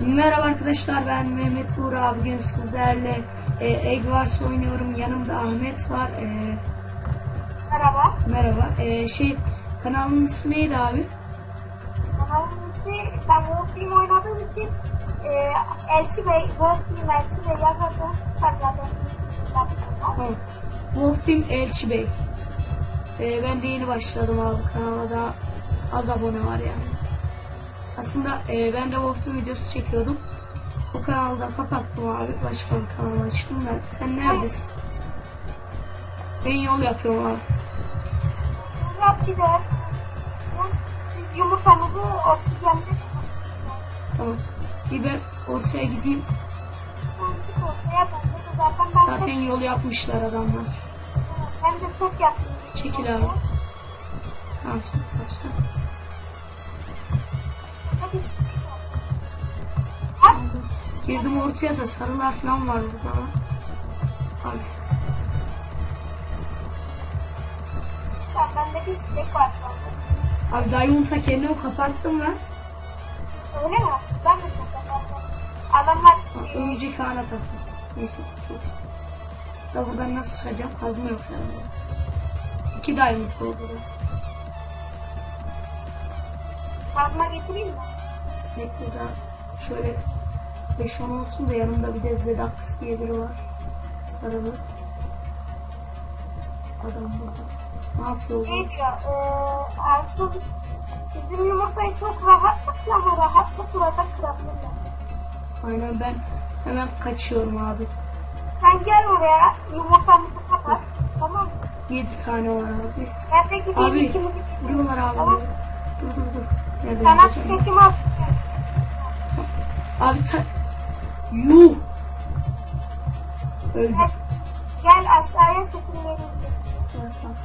Merhaba arkadaşlar ben Mehmet Buğra bugün sizlerle e, Egg Wars oynuyorum. Yanımda Ahmet var E, Merhaba. merhaba. E, şey kanalın ismi neydi abi? Kanalımın ismi ben Wolf Team oynadığım için e, Elçi Bey, Wolf Team Elçi Bey yazarsanız çıkar zaten. tamam. Wolf Team Elçi Bey. E, ben de yeni başladım abi. Kanala da az abone var yani aslında e, ben de Wolf Team videosu çekiyordum bu kanalda kapattım abi başka bir kanal açtım da sen neredesin ben yol yapıyorum abi Yap gider. Yumurtanızı oksijende Tamam. Bir ben ortaya gideyim. zaten ben yol yapmışlar adamlar. ben de set yaptım. Çekil abi. Tamam sen tamam sen. Girdim ortaya da sarılar falan var burada. Abi. Bende bir sinek var. Abi daha yumurta kendimi kapattım lan. Öyle mi? Ben de çok yaparım. Adamlar Ha, Örümcek ağına taktım. Neyse. Da buradan nasıl çıkacağım? Kazma yok yani. İki diamond oldu da. kazma getireyim mi? Bekle daha şöyle 5-10 olsun da yanımda bir de Zedax diye biri var. Sarılı. Adam burada. Ne yapıyor bu? Eee Ertuğrul bizim yumurtayı çok rahatlıkla ama rahatlıkla da kırabilirler. Aynen ben hemen kaçıyorum abi. Sen gel oraya, yumurtamızı kapat. Tamam mı? 7 tane var abi. Ben de gideyim Abi ikimizi vuruyorlar abi. Tamam. Dur dur dur. Nereden Sana gideceğim? çekimi at. Abi ta... Yuh. Öldü. Gel, gel aşağıya. Evet, tamam.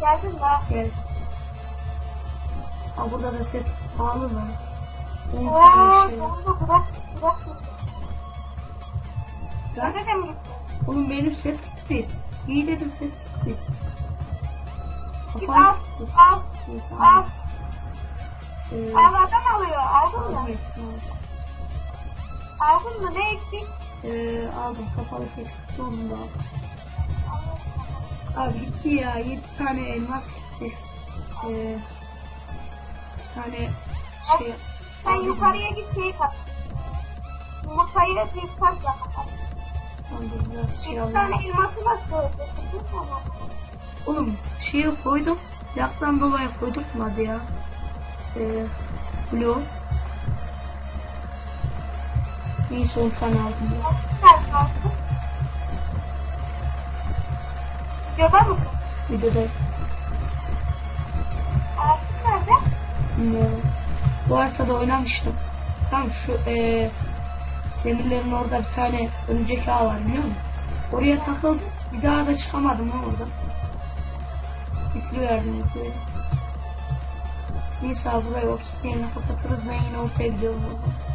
Geldin mi? ha? Gel. Aa burada da set pahalı lan. 10 Oo, tane şey sonunda bırak, bırak. Lan, Nerede mi? Oğlum benim set gitti. İyi dedim set gitti. Git al, al, al. Ee, Al adam alıyor, aldın mı? aldım. Aldın mı? Ne eksik? Ee, aldım kapalı tekstil onu da aldım. Abi gitti ya 7 tane elmas gitti. Ee, bir tane şey Sen yukarıya git şeyi kat. Yumurtayı bir kasla kapat. aldım biraz şey Bir tane elması nasıl? Oğlum şeyi koydum. Yaktan dolayı koyduk mu hadi ya? Ee, blue. 10 tane aldım. Videoda mısın? Videoda Altın nerede? bilmiyorum. Bu haritada oynamıştım. Tam şu ee, demirlerin orada bir tane örümcek ağ var biliyor musun? Oraya takıldım. Bir daha da çıkamadım lan oradan. Bitiriverdim videoyu. Neyse burayı obsidiyenle kapatırız. Ben yine ortaya gidiyorum oradan.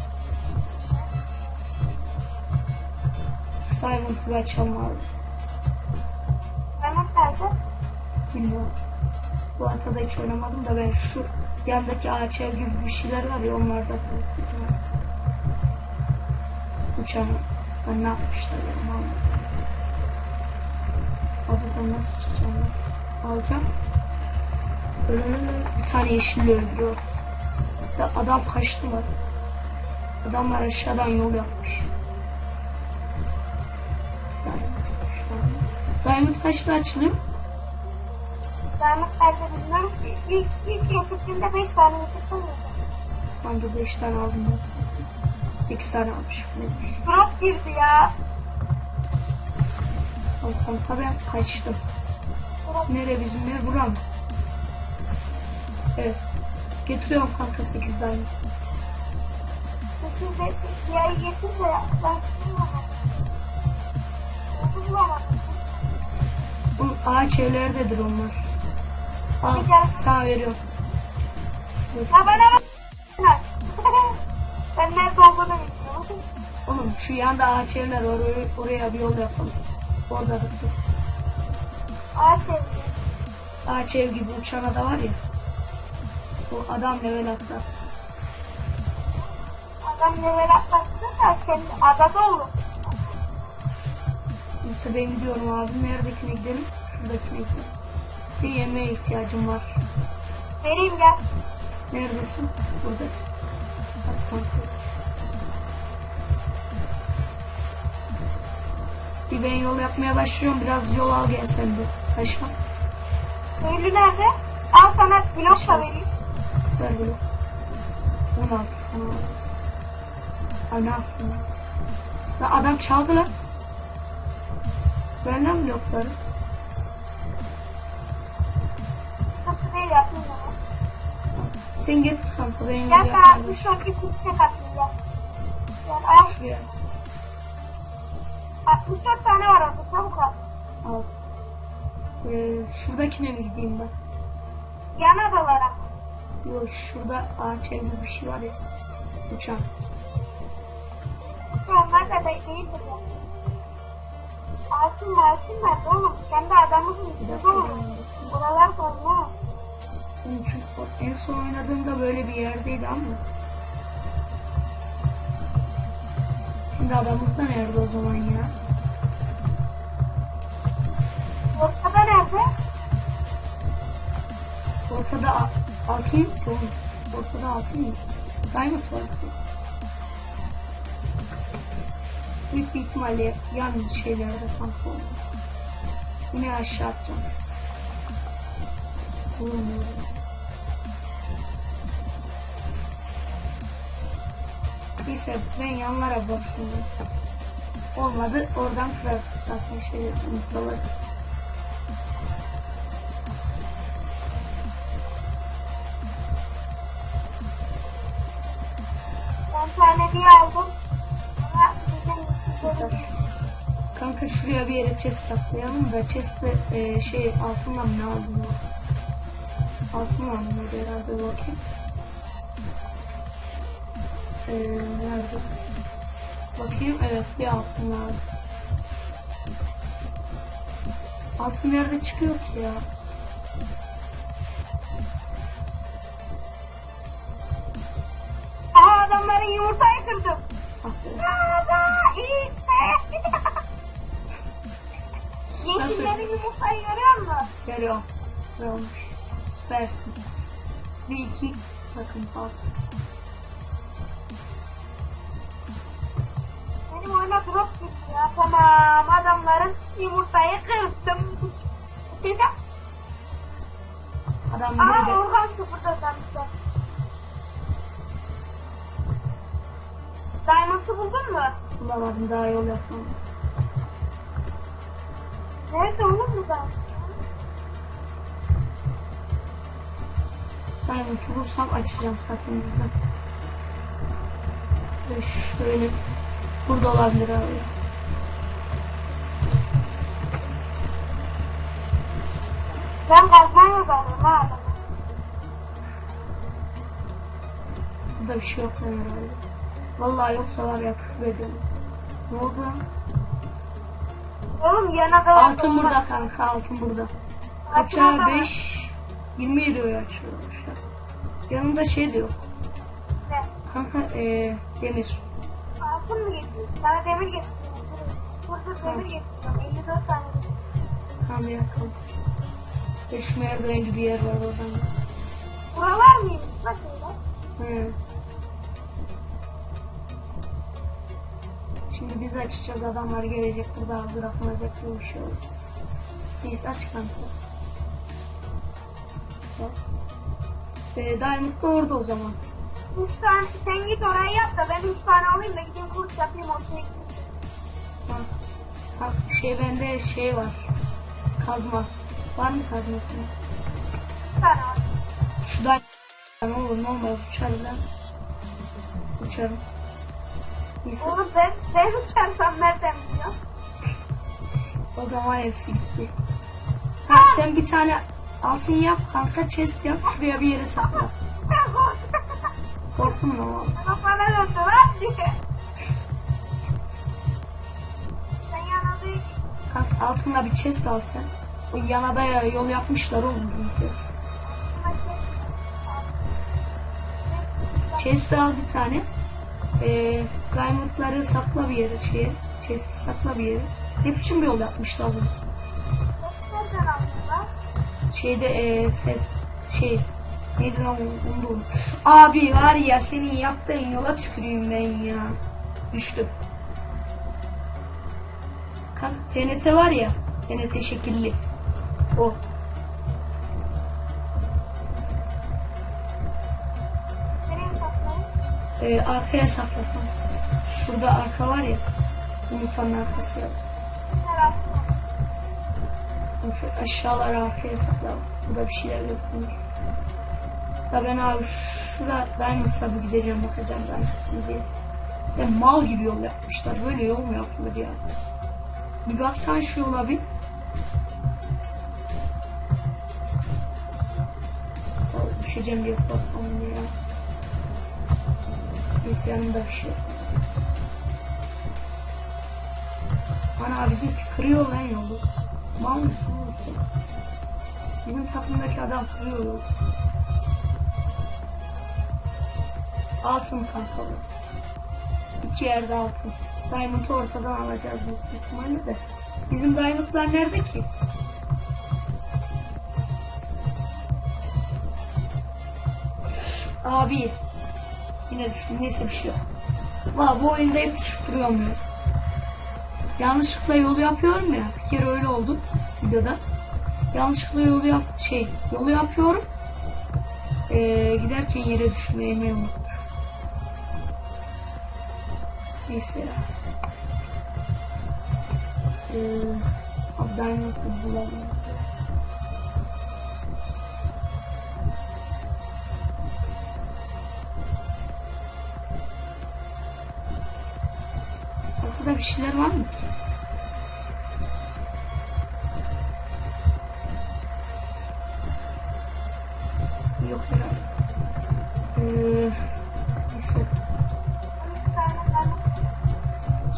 Diamond bir açalım abi. Mehmet nerede? Bilmiyorum. Bu haritada hiç oynamadım da ben şu yandaki ağaç ev gibi bir şeyler var ya onlarda. Uçan. Ben ne yapmışlar ya? Abi nasıl çıkacağım ben? Alacağım. Ölümün bir tane yeşil öldürüyor. Adam kaçtı mı? Adamlar aşağıdan yol yapmış. Diamond kaçta açılıyor? Nerede bilmiyorum ki. İlk, ilk yapıtında 5 tane. Ben de 5 tane aldım ben. 8 tane. Neymiş? Drop girdi ya. Kanka ben kaçtım. Drop. Nere bizim yer bura mı? Evet. Getiriyorum kanka 8 tane. Sekiz de siyahı getir de ben. Dokuz bulamadım. Ağaç evlerdedir onlar. Al sana veriyorum. Ya bana bak. ben nerede olduğunu bilmiyorum. Oğlum şu yanda ağaç evler var oraya, oraya bir yol yapalım. Orada da dur. Ağaç evli. Ağaç ev gibi uçan ada var ya. Bu adam level atlar. Adam level atlatsın da kendi adada olur. Neyse ben gidiyorum abi. Neredekine gidelim? Gidelim. Bir yemeğe ihtiyacım var. Vereyim gel. Neredesin? Buradasın. Hadi kanka. Bir ben yol yapmaya başlıyorum. Biraz yol al gel sen de. Taşma. Köylü nerede? Al sana blok da vereyim. Ver bunu. 16. 16. Ha ne yaptın lan? Lan adam çaldı lan. Ver lan blokları. Sen getir kanka. Ben yol Gel sana yapmaya 64 bir kutuya katayım gel. Gel al. başlıyorum. 64 tane var orada çabuk al. Al. Ee, şuradakine mi gideyim ben? Yan adalara. Yok şurada ağaç evli bir şey var ya. Uçan. İşte onlar da değildir ya. Altın altın nerede oğlum? Kendi adamımızın içinde dakika. olur. Buralar sorma. Çünkü en son oynadığımda böyle bir yerdeydi ama. Şimdi adamımız da nerede o zaman ya? Ortada nerede? Ortada a- altın yok ki oğlum. Ortada yok. Diamond var. Büyük bir ihtimalle yan şeylerde kanka oldu. Yine aşağı atacağım. Bulmuyorum. Neyse ben yanlara bakıyorum. Olmadı oradan kırarız zaten şey unutmaları. Ben tane diye aldım. Kanka şuraya bir yere chest saklayalım da chest'te e, şey altından ne aldım ya? Altından mı herhalde bakayım. E, nerede? Bakayım evet bir altın var. Altın nerede çıkıyor ki ya? Aha adamların yumurtayı kırdım. Ada iyi. Yeşillerin yumurtayı görüyor musun? Geliyor. Ne Süpersin. Bir iki bakın altın. Benim oyuna drop gitti ya. Tamam adamların yumurtayı kırdım. Adam Aa nerede? Orhan sıfırda sanmışlar. Diamond'ı buldun mu? Bulamadım daha yol yapmam. Nerede oğlum bu da? Diamond'ı bulsam açacağım zaten buradan. Ve şöyle burada olabilir abi. Ben kazmayla dalıyorum ha adamı. Burada bir şey yok lan herhalde. Vallahi yoksa var ya küfür ediyorum. Ne oldu lan? Oğlum yana da Altın burada kanka altın burada. Kaça 5 27 oy açıyormuş. Yanında şey de yok. Ne? Kanka eee demir. Altın mı getirdin? Sana demir getirdim. Burada demir getirdim. 54 tane. Tamam ya. Ve şu merdiven gibi yer var oradan. Buralar mıymış? Bak öyle. Hı. Şimdi biz açacağız adamlar gelecek burada hazır atılacak gibi bir şey olur. Neyse aç kanka. Bak. Ee, Diamond da orada o zaman. 3 tane sen git oraya yap da ben 3 tane alayım da gideyim kurt yapayım ortaya gideyim. Bak. Bak şey bende şey var. Kazma. Var mı kazması? 3 tane var. Şu da ne olur ne olmaz uçarız lan. Uçarım. Neyse Oğlum ben, ben uçarsam nereden biliyorum? o zaman hepsi gitti. Ha, sen bir tane altın yap kanka chest yap şuraya bir yere sakla. Korktun mu ama? Bak bana döndü lan diye. Sen yana değil. Kanka altında bir chest al sen. O yana da ya yol yapmışlar oğlum. Chest al bir tane. Ee, Diamond'ları sakla bir yere şeye. Chest'i sakla bir yere. Ne biçim bir yol yapmışlar bunu? Aldılar? Şeyde ee, fe- şey neydi lan onu. Abi var ya senin yaptığın yola tüküreyim ben ya. Düştüm. Kanka TNT var ya. TNT şekilli. O. Ee, arkaya sakla. Şurada arka var ya. Yumurtanın arkası ya. Tarafta. Şu aşağılara arkaya sakla. Burada bir şeyler götürmüş. Da ben abi şura Diamond Sabı gideceğim bakacağım Diamond diye. Ya mal gibi yol yapmışlar. Böyle yol mu yapılır ya? Bir baksan şu yola bir. Vallahi Düşeceğim diye korkmam ya. Neyse yanımda bir şey yok. Ana bizimki kırıyor lan yolu. Mal mısın? Bizim takımdaki adam kırıyor yolu. Altın kanka bu. İki yerde altın. Diamond'ı ortadan alacağız büyük ihtimalle de. Bizim Diamond'lar nerede ki? Abi. Yine düştüm. Neyse bir şey yok. Valla bu oyunda hep düşüp duruyorum ya. Yanlışlıkla yolu yapıyorum ya. Bir kere öyle oldu videoda. Yanlışlıkla yolu yap şey yolu yapıyorum. Ee, giderken yere düşmeyi ne unutmuş. Neyse ya. Ee, abi ben yokum bulamıyorum. Bir şeyler var mı? Yok herhalde. Ee, neyse 12 tane ben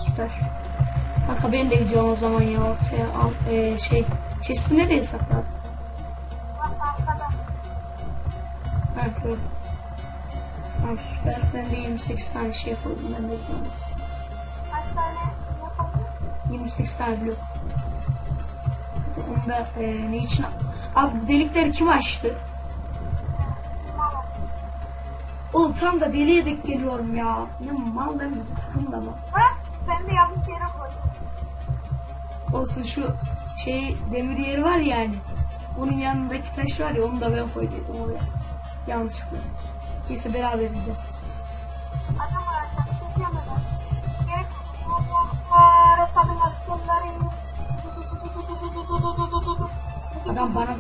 süper. Kanka ben de gidiyorum o zaman ya ortaya al ee, şey chest'i nereye sakladın? arkada. Gördüm. Tamam süper. Ben de 28 tane şey koydum ben de gidiyorum. 28 tane blok. Onu da ee, ne için? Abi bu delikleri kim açtı? Oğlum tam da deliye denk geliyorum ya. Ne mal lan bizim takımda mı? Ha? Ben de yanlış yere koydum. Olsun şu şey demir yeri var yani. Onun yanındaki taş var ya onu da ben koyduydum oraya. Yanlışlıkla. Neyse beraber gidelim. Adam bana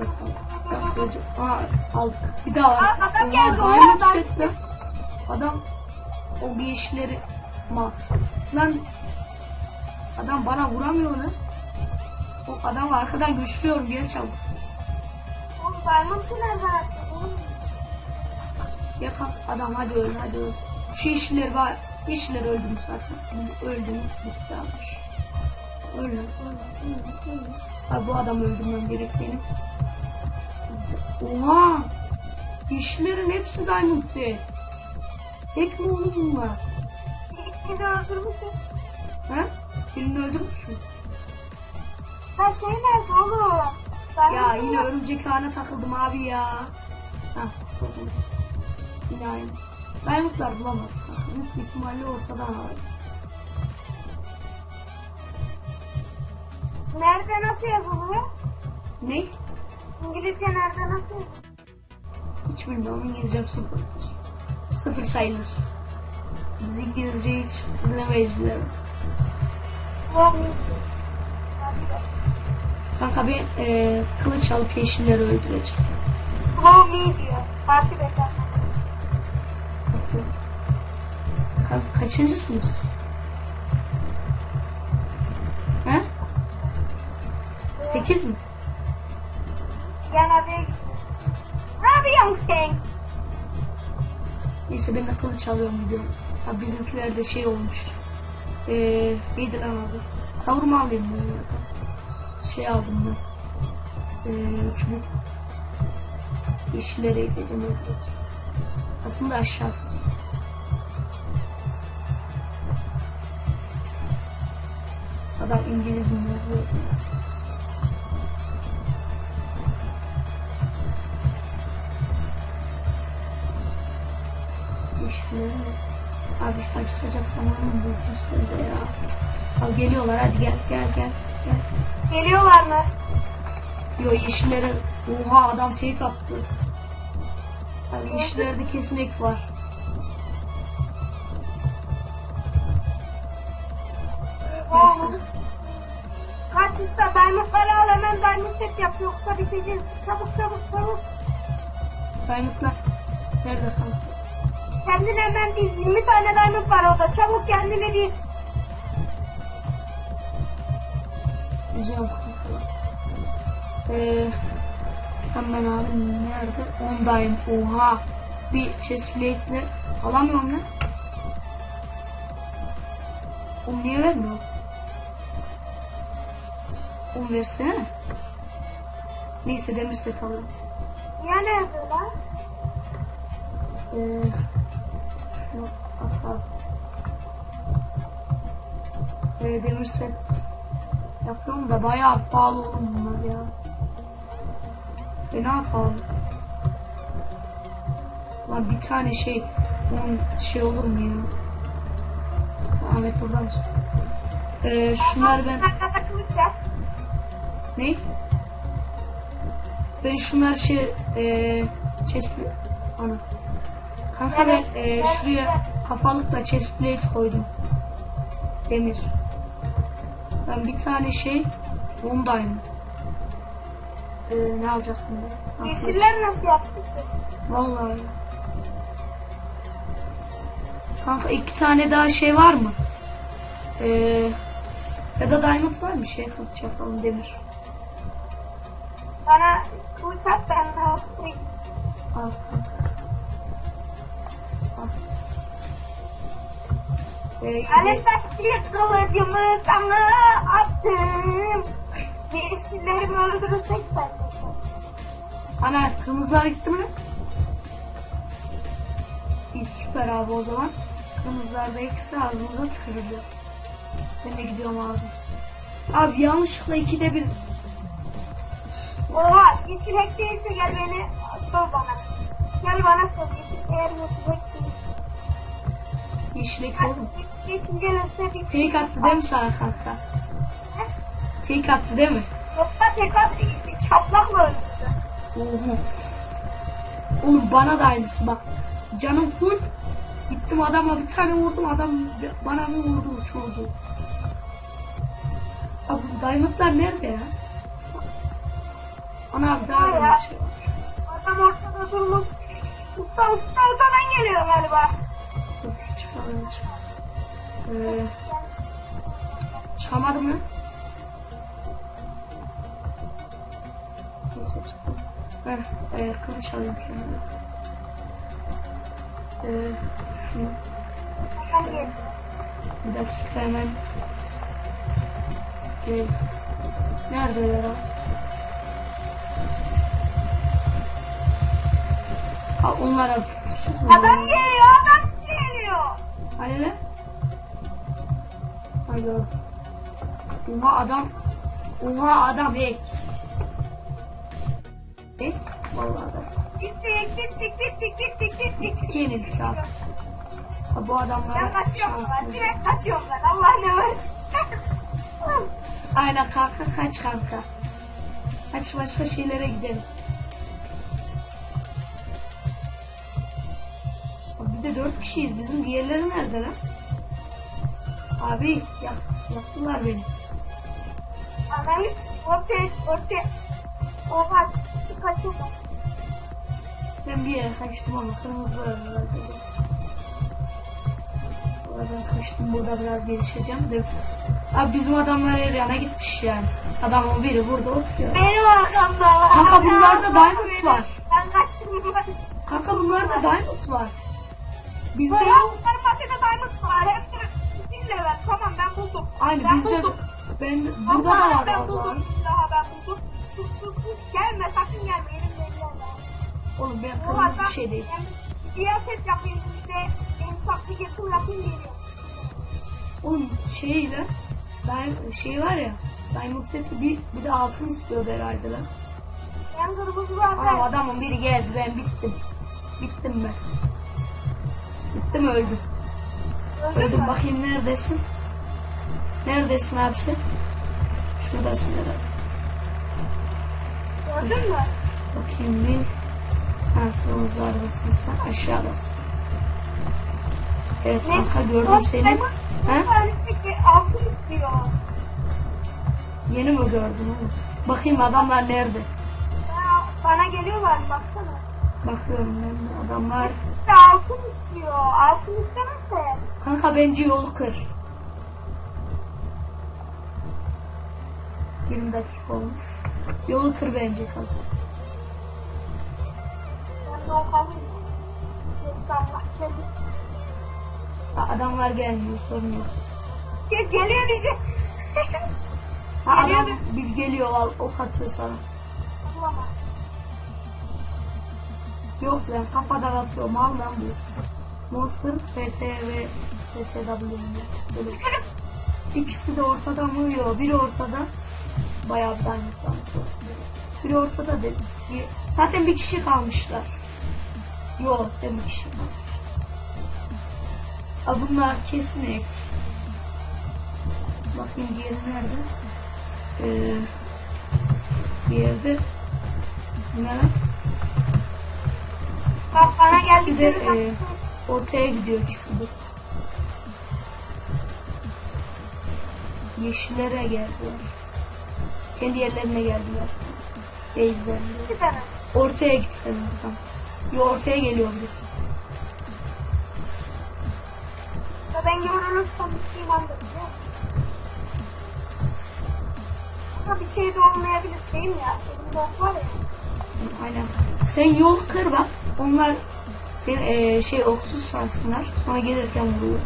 çocuk. Aa aldık. Bir daha var. Aa, adam geldi, diamond adam. set lan. Adam o yeşilleri ma. Lan adam bana vuramıyor lan. O adam arkadan güçlüyorum geri çabuk. Oğlum attın? oğlum? Yakan adam hadi öl hadi öl. Şu yeşilleri var. Yeşiller öldüm zaten. Öldüm. Bitti almış. Öldüm. Öldüm. Öldüm. Öldüm. Abi bu adam öldürmem gerek benim. Oha! Yeşillerin hepsi diamond set. Tek mi oğlum bunlar? İkini öldürmüşsün. Ha? Birini öldürmüş mü? Ha şey nerede oğlum? Ya Diamond yine yok. örümcek ağına takıldım abi ya. Hah. Yine aynı. Diamondlar bulamadık. Büyük ihtimalle ortadan aldık. Nerede nasıl yazılıyor? Ne? İngilizce nerede nasıl yazılıyor? Hiç bilmiyorum. İngilizcem sıfır. Sıfır sayılır. Biz İngilizce hiç bilemeyiz bile. Oğlum. Kanka ben e, kılıç alıp yeşilleri öldüreceğim. Follow me diyor. Takip et. Ka- kaçıncı sınıfsın? Pakiz mi? Gel abi. Ne yapıyorsun? Neyse ben akıllı çalıyorum gidiyorum. Ya bizimkilerde şey olmuş. Ee, neydi lan adı? Savurma alayım ben ya. Şey aldım ben. Ee, çubuk. Yeşillere gideceğim. Aslında aşağı. Adam İngiliz mi? Abi kaçıracak zamanım bu üstünde ya. Al geliyorlar hadi gel gel gel gel. Geliyorlar mı? Yo yeşillere oha adam fake attı. Abi yeşillerde kesin ek var. Oğlum. Kaç usta diamondları al hemen diamond set yap yoksa biteceğiz. Çabuk çabuk çabuk. Diamondlar nerede kanka? Kendine hemen diz 20 tane diamond var orada. Çabuk kendine. Üzüyorum kanka. Eee hemen abi nerede? Ondayım. Oha. Bir chestplate'le alamıyorum lan. Oğlum niye vermiyor? Oğlum versene. Neyse demir set alalım. Ya nerede lan? Eee atalım. Eee demir set yapıyorum da bayağı pahalı oğlum bunlar ya. E ne yapalım? Lan bir tane şey, on şey olur mu ya? Ahmet burada mısın? Ee, şunları ben... Ne? Ben şunları şey... Eee... Chestplate... Ana. Kanka ben eee, şuraya kafalıkla chestplate koydum. Demir. Ben bir tane şey... Ondayım. Eee ne alacaktım ben? Yeşiller nasıl yaptık? Vallahi. Kanka iki tane daha şey var mı? Ee, ya da diamond var mı? Şey yapalım demir. Bana kılıç at ben de. Al. Al. Alev taşlı kılıcımı sana attım. Yeşillerimi öldürürsek ben ana kırmızılar gitti mi? İyi süper abi o zaman. Kırmızılar da ikisi ağzımıza tükürüldü. Ben de gidiyorum abi. Abi yanlışlıkla ikide bir Oha yeşil hack değilse gel beni sor bana. Gel bana sor yeşil eğer yeşil hack değil. yeşilek oğlum. Yeşil gelirse bir Fake attı değil mi sana kanka? Fake attı değil mi? Yoksa tekrar çaplakla öldürdü. Oha. Oğlum bana da aynısı bak. Canım full. Gittim adama bir tane vurdum adam bana bir vurdu uçurdu. Abi diamondlar nerede ya? Ana abi daha var. Adam ortada durmuş. Usta usta ortadan geliyor galiba. Ee, çıkamadı mı? Neyse çıkalım. Ver, e, kılıç alayım kendime. Ee. Bir dakika hemen. Gel. Neredeler o? Ha onlara Adam geliyor adam. Hani gördüm. Oha adam. Oha adam hack. Hack? Vallahi adam. Bittik bittik bittik bittik bittik. Yenildik abi. Ha, bu adamlar Ben kaçıyorum ben. Direkt kaçıyorum ben. Allah ne versin. Aynen kanka kaç kanka. Kaç başka şeylere gidelim. De dört kişiyiz. Bizim diğerleri nerede lan? Abi yap, yaptılar beni. Analiz ortaya ortaya. Oha kaçıyorum ben. Bir yere kaçtım ama kırmızılar var dedi. Buradan kaçtım. Burada biraz gelişeceğim de. Abi bizim adamlar her yana gitmiş yani. Adamın biri burada oturuyor. Benim arkamda. Kanka bunlarda diamond var. Ben kaçtım. Kanka bunlarda diamond var. Bizde yok. maçında diamond var. De bir level. Tamam ben buldum. Aynı ben bizde buldum. ben burada da var ben buldum. Daha ben buldum. Sus sus sus. Gelme sakın gelme. Elimde gelme. Oğlum ben kırmızı şey değil. diğer set yapayım bir de en saklı getir yapayım geliyor. Oğlum şeyle Ben şey var ya. Diamond seti bir, bir de altın istiyordu herhalde lan. Ben kırmızı Aa, zaten. adamın biri geldi ben bittim. Bittim ben. Bittim öldüm. Öldüm bakayım neredesin? Neredesin abisi? Şuradasın herhalde. Gördün mü? Bakayım bir. Ha kırmızılardasın sen aşağıdasın. Evet kanka gördüm seni. Ha? Ha? Altın istiyor. Yeni mi gördün oğlum? Bakayım adamlar nerede? Bana geliyorlar baksana. Bakıyorum ben adamlar. Altın istiyor. Altın istemezse. Kanka bence yolu kır. 20 dakika olmuş. Yolu kır bence kanka. Ben de o kalayım. Kendi. Adamlar gelmiyor sorun yok. Ya geliyor diyecek. Ha, adam bir geliyor al ok atıyor sana. Yok lan kafadan atıyor mal lan bu. Monster PT ve böyle. İkisi de ortada mı? Yok biri ortada. Bayağı bir tane. Biri ortada dedi. Bir- Zaten bir kişi kalmışlar. Yok sen bir kişi kalmış. Ha bunlar kesin ek. Bakayım diğeri nerede? Ee, diğeri ne lan? Bak bana İkisi de e, ortaya gidiyor ikisi de. Yeşillere geldiler. Kendi yerlerine geldiler. Beyzlerine. iki tane. Ortaya gittiler tam. Yo ortaya geliyor biri. Ve ben yorulursam bir şey musun? Ama bir şey de olmayabilir değil mi ya? Ok var ya. Sen yol kır bak. Onlar seni eee, şey oksuz sansınlar. Sonra gelirken vuruyor.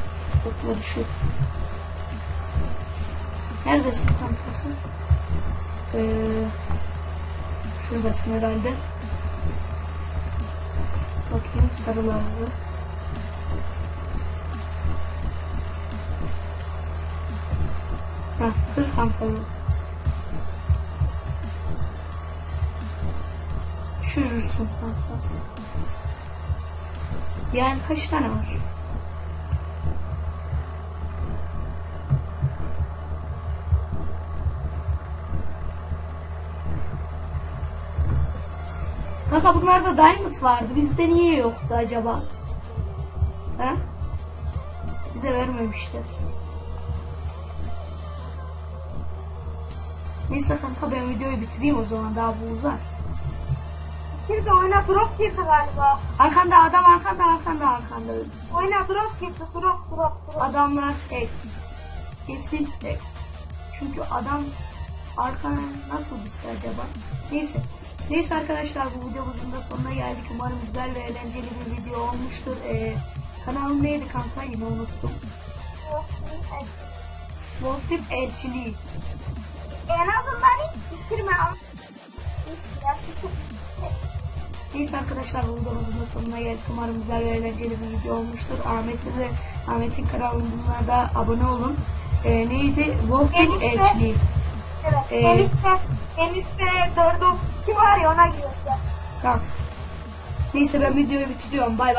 Okla düşüyor. Neredesin kankası? Eee şuradasın herhalde. Bakayım sarılarda. Hah, kır kankayı. Düşürürsün kanka. Yani kaç tane var? Kanka bunlarda diamond vardı. Bizde niye yoktu acaba? Ha? Bize vermemişler. Neyse kanka ben videoyu bitireyim o zaman daha bu uzar. Bir de oyuna drop girdi galiba. Arkanda adam arkanda arkanda arkanda. Oyuna drop girdi. Drop drop drop. Adamlar tek. Kesin tek. Çünkü adam arkana nasıl gitti acaba? Neyse. Neyse arkadaşlar bu videomuzun da sonuna geldik. Umarım güzel ve eğlenceli bir video olmuştur. Ee, kanalım neydi kanka yine unuttum. Wolfip Elçiliği. En azından hiç bitirme. Neyse arkadaşlar bu videomuzun sonuna geldik. Umarım güzel ve eğlenceli bir video olmuştur. Ahmet'e de Ahmet'in kanalına da abone olun. Ee, neydi? Enişte. Elçiliği. Evet. Ee, En üstte, en üstte dördü kim var ya ona giriyor. Tamam. Neyse ben videoyu bitiriyorum. Bay bay.